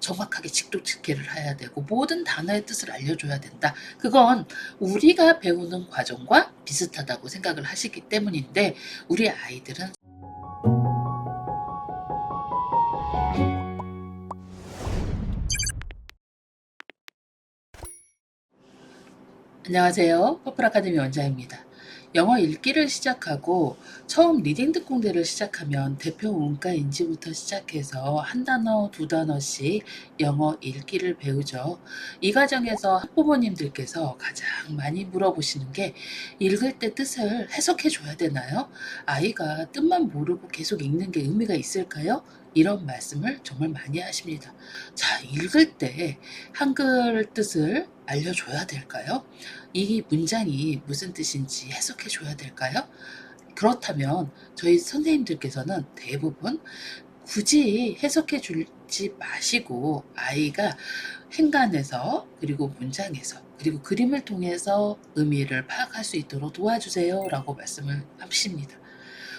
정확하게 직독직계를 해야 되고 모든 단어의 뜻을 알려줘야 된다. 그건 우리가 배우는 과정과 비슷하다고 생각을 하시기 때문인데 우리 아이들은 안녕하세요. 퍼플 아카데미 원장입니다. 영어 읽기를 시작하고 처음 리딩 듣공대를 시작하면 대표 문과인지부터 시작해서 한 단어, 두 단어씩 영어 읽기를 배우죠. 이 과정에서 학부모님들께서 가장 많이 물어보시는 게 읽을 때 뜻을 해석해 줘야 되나요? 아이가 뜻만 모르고 계속 읽는 게 의미가 있을까요? 이런 말씀을 정말 많이 하십니다. 자, 읽을 때 한글 뜻을 알려줘야 될까요? 이 문장이 무슨 뜻인지 해석해 줘야 될까요? 그렇다면 저희 선생님들께서는 대부분 굳이 해석해 주지 마시고 아이가 행간에서 그리고 문장에서 그리고 그림을 통해서 의미를 파악할 수 있도록 도와주세요 라고 말씀을 하십니다.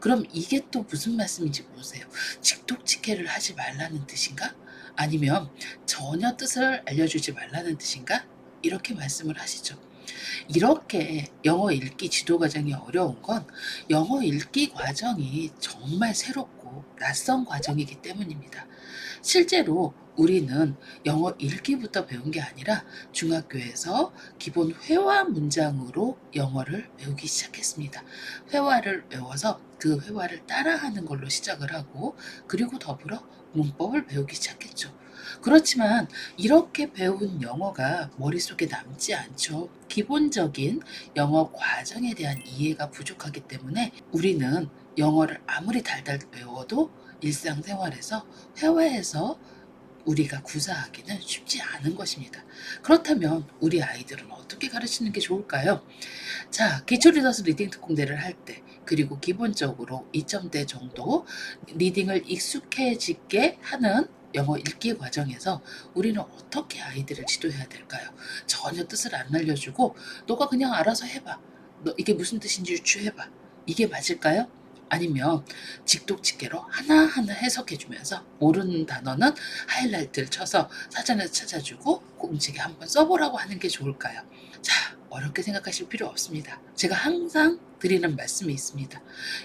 그럼 이게 또 무슨 말씀인지 모르세요. 직독직해를 하지 말라는 뜻인가? 아니면 전혀 뜻을 알려주지 말라는 뜻인가? 이렇게 말씀을 하시죠. 이렇게 영어 읽기 지도 과정이 어려운 건 영어 읽기 과정이 정말 새롭고 낯선 과정이기 때문입니다. 실제로 우리는 영어 읽기부터 배운 게 아니라 중학교에서 기본 회화 문장으로 영어를 배우기 시작했습니다. 회화를 외워서 그 회화를 따라하는 걸로 시작을 하고 그리고 더불어 문법을 배우기 시작했죠. 그렇지만 이렇게 배운 영어가 머릿속에 남지 않죠. 기본적인 영어 과정에 대한 이해가 부족하기 때문에 우리는 영어를 아무리 달달 외워도 일상생활에서 회화에서 우리가 구사하기는 쉽지 않은 것입니다. 그렇다면 우리 아이들은 어떻게 가르치는 게 좋을까요? 자, 기초 리더스 리딩 특공대를 할 때, 그리고 기본적으로 2점대 정도 리딩을 익숙해지게 하는 영어 읽기 과정에서 우리는 어떻게 아이들을 지도해야 될까요? 전혀 뜻을 안 알려주고 너가 그냥 알아서 해봐. 너 이게 무슨 뜻인지 유추해봐. 이게 맞을까요? 아니면 직독직계로 하나하나 해석해주면서 모르는 단어는 하이라이트를 쳐서 사전에서 찾아주고 공책에 한번 써보라고 하는 게 좋을까요? 자, 어렵게 생각하실 필요 없습니다. 제가 항상 드리는 말씀이 있습니다.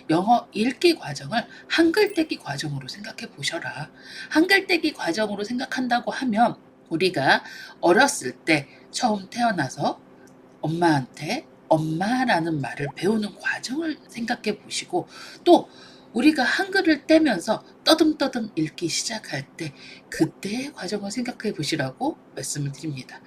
영어 읽기 과정을 한글 떼기 과정으로 생각해 보셔라. 한글 떼기 과정으로 생각한다고 하면 우리가 어렸을 때 처음 태어나서 엄마한테 엄마라는 말을 배우는 과정을 생각해 보시고 또 우리가 한글을 떼면서 떠듬떠듬 읽기 시작할 때 그때의 과정을 생각해 보시라고 말씀을 드립니다.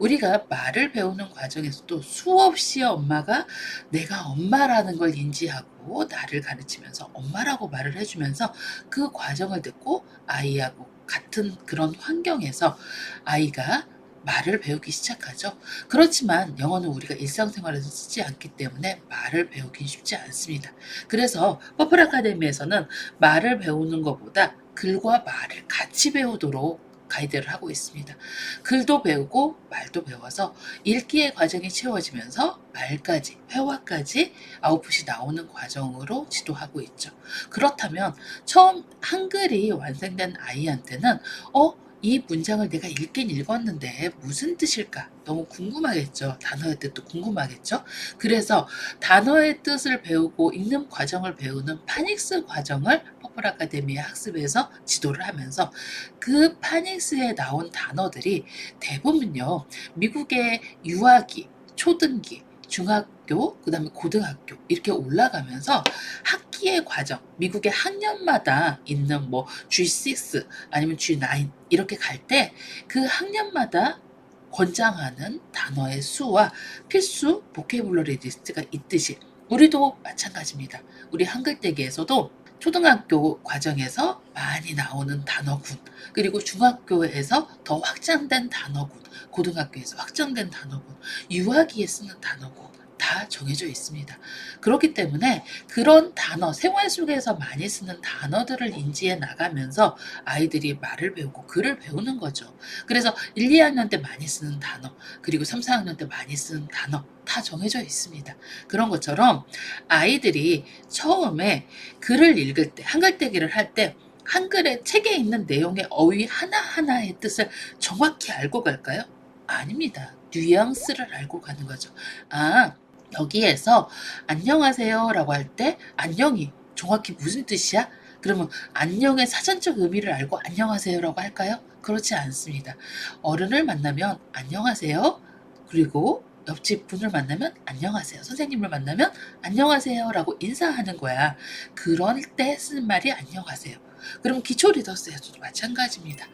우리가 말을 배우는 과정에서도 수없이 엄마가 내가 엄마라는 걸 인지하고 나를 가르치면서 엄마라고 말을 해주면서 그 과정을 듣고 아이하고 같은 그런 환경에서 아이가 말을 배우기 시작하죠. 그렇지만 영어는 우리가 일상생활에서 쓰지 않기 때문에 말을 배우긴 쉽지 않습니다. 그래서 퍼플 아카데미에서는 말을 배우는 것보다 글과 말을 같이 배우도록 가이드를 하고 있습니다. 글도 배우고 말도 배워서 읽기의 과정이 채워지면서 말까지, 회화까지 아웃풋이 나오는 과정으로 지도하고 있죠. 그렇다면 처음 한글이 완성된 아이한테는 어? 이 문장을 내가 읽긴 읽었는데 무슨 뜻일까? 너무 궁금하겠죠. 단어의 뜻도 궁금하겠죠. 그래서 단어의 뜻을 배우고 읽는 과정을 배우는 파닉스 과정을 퍼플 아카데미의 학습에서 지도를 하면서 그 파닉스에 나온 단어들이 대부분요. 미국의 유아기, 초등기, 중학교, 그 다음에 고등학교 이렇게 올라가면서 학 기의 과정, 미국의 학년마다 있는 뭐 G6 아니면 G9 이렇게 갈 때 그 학년마다 권장하는 단어의 수와 필수 보케블러리 리스트가 있듯이 우리도 마찬가지입니다. 우리 한글대기에서도 초등학교 과정에서 많이 나오는 단어군, 그리고 중학교에서 더 확장된 단어군, 고등학교에서 확장된 단어군, 유아기에 쓰는 단어군, 다 정해져 있습니다. 그렇기 때문에 그런 단어, 생활 속에서 많이 쓰는 단어들을 인지해 나가면서 아이들이 말을 배우고 글을 배우는 거죠. 그래서 1, 2학년 때 많이 쓰는 단어, 그리고 3, 4학년 때 많이 쓰는 단어, 다 정해져 있습니다. 그런 것처럼 아이들이 처음에 글을 읽을 때, 한글떼기를 할 때 한글의 책에 있는 내용의 어휘 하나하나의 뜻을 정확히 알고 갈까요? 아닙니다. 뉘앙스를 알고 가는 거죠. 아, 여기에서 안녕하세요 라고 할 때 안녕이 정확히 무슨 뜻이야? 그러면 안녕의 사전적 의미를 알고 안녕하세요 라고 할까요? 그렇지 않습니다. 어른을 만나면 안녕하세요. 그리고 옆집 분을 만나면 안녕하세요. 선생님을 만나면 안녕하세요 라고 인사하는 거야. 그럴 때 쓰는 말이 안녕하세요. 그럼 기초 리더스에서도 마찬가지입니다.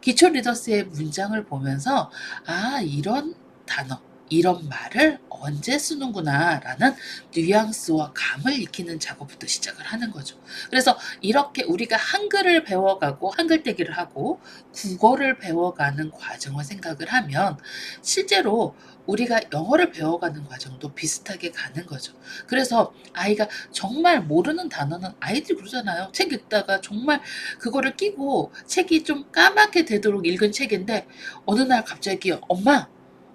기초 리더스의 문장을 보면서 아 이런 단어 이런 말을 언제 쓰는구나 라는 뉘앙스와 감을 익히는 작업부터 시작을 하는 거죠. 그래서 이렇게 우리가 한글을 배워가고 한글대기를 하고 국어를 배워가는 과정을 생각을 하면 실제로 우리가 영어를 배워가는 과정도 비슷하게 가는 거죠. 그래서 아이가 정말 모르는 단어는 아이들이 그러잖아요. 책 읽다가 정말 그거를 끼고 책이 좀 까맣게 되도록 읽은 책인데 어느 날 갑자기 엄마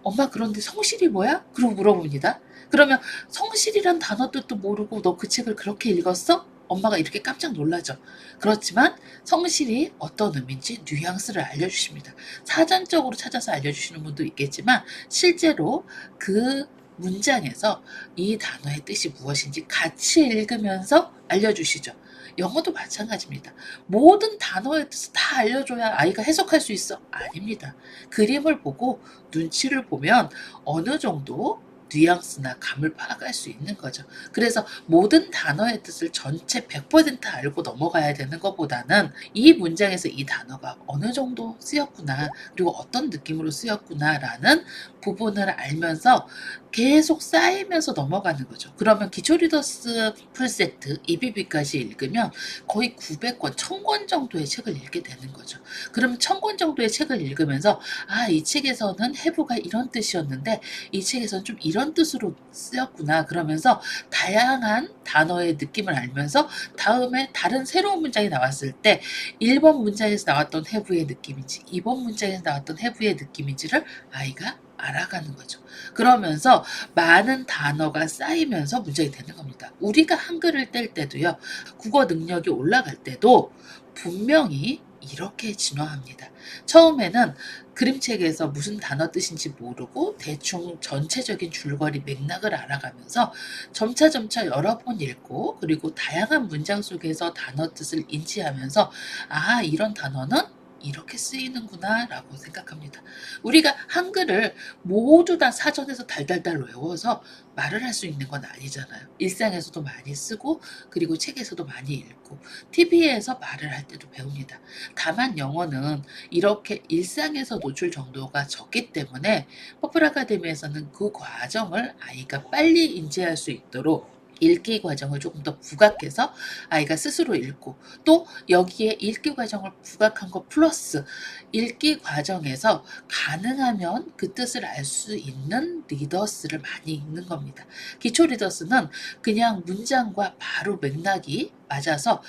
엄마 그런데 성실이 뭐야? 그러고 물어봅니다. 그러면 성실이란 단어 뜻도 모르고 너 그 책을 그렇게 읽었어? 엄마가 이렇게 깜짝 놀라죠. 그렇지만 성실이 어떤 의미인지 뉘앙스를 알려주십니다. 사전적으로 찾아서 알려주시는 분도 있겠지만 실제로 그 문장에서 이 단어의 뜻이 무엇인지 같이 읽으면서 알려주시죠. 영어도 마찬가지입니다. 모든 단어의 뜻을 다 알려줘야 아이가 해석할 수 있어? 아닙니다. 그림을 보고 눈치를 보면 어느 정도 뉘앙스나 감을 파악할 수 있는 거죠. 그래서 모든 단어의 뜻을 전체 100% 알고 넘어가야 되는 것보다는 이 문장에서 이 단어가 어느 정도 쓰였구나, 그리고 어떤 느낌으로 쓰였구나라는 부분을 알면서 계속 쌓이면서 넘어가는 거죠. 그러면 기초 리더스 풀세트 EBB까지 읽으면 거의 900권, 1000권 정도의 책을 읽게 되는 거죠. 그럼 1000권 정도의 책을 읽으면서 아, 이 책에서는 해부가 이런 뜻이었는데 이 책에서는 좀 이런 뜻으로 쓰였구나. 그러면서 다양한 단어의 느낌을 알면서 다음에 다른 새로운 문장이 나왔을 때 1번 문장에서 나왔던 해부의 느낌인지 2번 문장에서 나왔던 해부의 느낌인지를 아이가 알아가는 거죠. 그러면서 많은 단어가 쌓이면서 문장이 되는 겁니다. 우리가 한글을 뗄 때도요, 국어 능력이 올라갈 때도 분명히 이렇게 진화합니다. 처음에는 그림책에서 무슨 단어 뜻인지 모르고 대충 전체적인 줄거리 맥락을 알아가면서 점차 점차 여러 번 읽고 그리고 다양한 문장 속에서 단어 뜻을 인지하면서 아 이런 단어는 이렇게 쓰이는구나 라고 생각합니다. 우리가 한글을 모두 다 사전에서 달달달 외워서 말을 할 수 있는 건 아니잖아요. 일상에서도 많이 쓰고 그리고 책에서도 많이 읽고 TV에서 말을 할 때도 배웁니다. 다만 영어는 이렇게 일상에서 노출 정도가 적기 때문에 퍼플 아카데미에서는 그 과정을 아이가 빨리 인지할 수 있도록 읽기 과정을 조금 더 부각해서 아이가 스스로 읽고 또 여기에 읽기 과정을 부각한 것 플러스 읽기 과정에서 가능하면 그 뜻을 알 수 있는 리더스를 많이 읽는 겁니다. 기초 리더스는 그냥 문장과 바로 맥락이 맞아서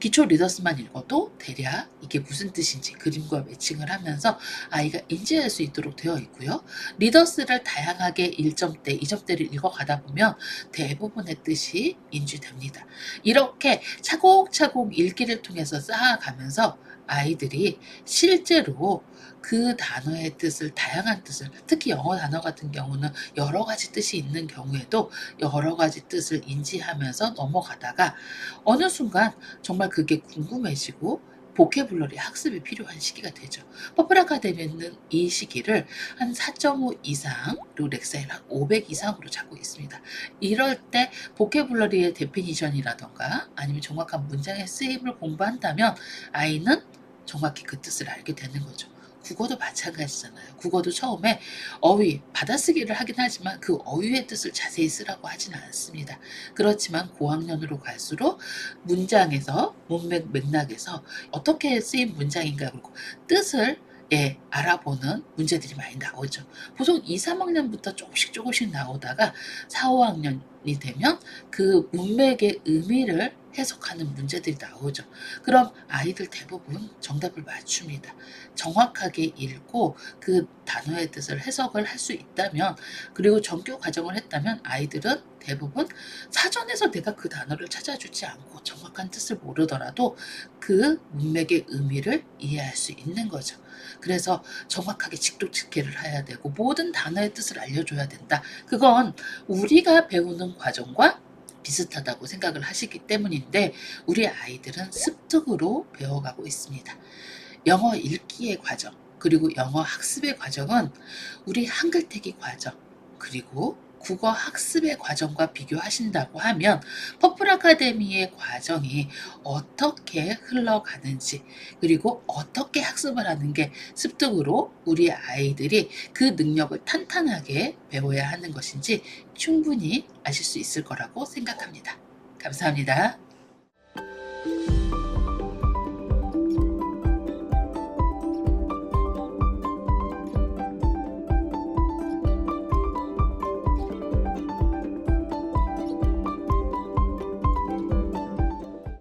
기초 리더스만 읽어도 대략 이게 무슨 뜻인지 그림과 매칭을 하면서 아이가 인지할 수 있도록 되어 있고요. 리더스를 다양하게 1점대, 2점대를 읽어가다 보면 대부분의 뜻이 인지됩니다. 이렇게 차곡차곡 읽기를 통해서 쌓아가면서 아이들이 실제로 그 단어의 뜻을 다양한 뜻을 특히 영어 단어 같은 경우는 여러 가지 뜻이 있는 경우에도 여러 가지 뜻을 인지하면서 넘어가다가 어느 순간 정말 그게 궁금해지고 보케블러리 학습이 필요한 시기가 되죠. 퍼플 아카데미는 이 시기를 한 4.5 이상 그리고 렉사일 한500 이상으로 잡고 있습니다. 이럴 때 보케블러리의 데피니션이라던가 아니면 정확한 문장의 쓰임을 공부한다면 아이는 정확히 그 뜻을 알게 되는 거죠. 국어도 마찬가지잖아요. 국어도 처음에 어휘, 받아쓰기를 하긴 하지만 그 어휘의 뜻을 자세히 쓰라고 하지는 않습니다. 그렇지만 고학년으로 갈수록 문장에서 문맥 맥락에서 어떻게 쓰인 문장인가 그리고 뜻을 예, 알아보는 문제들이 많이 나오죠. 보통 2, 3학년부터 조금씩 조금씩 나오다가 4, 5학년 시간이 되면 그 문맥의 의미를 해석하는 문제들이 나오죠. 그럼 아이들 대부분 정답을 맞춥니다. 정확하게 읽고 그 단어의 뜻을 해석을 할 수 있다면 그리고 정규 과정을 했다면 아이들은 대부분 사전에서 내가 그 단어를 찾아주지 않고 정확한 뜻을 모르더라도 그 문맥의 의미를 이해할 수 있는 거죠. 그래서 정확하게 직독직계를 해야 되고 모든 단어의 뜻을 알려줘야 된다. 그건 우리가 배우는 과정과 비슷하다고 생각을 하시기 때문인데 우리 아이들은 습득으로 배워가고 있습니다. 영어 읽기의 과정, 그리고 영어 학습의 과정은 우리 한글태기 과정, 그리고 국어 학습의 과정과 비교하신다고 하면 퍼플 아카데미의 과정이 어떻게 흘러가는지 그리고 어떻게 학습을 하는 게 습득으로 우리 아이들이 그 능력을 탄탄하게 배워야 하는 것인지 충분히 아실 수 있을 거라고 생각합니다. 감사합니다.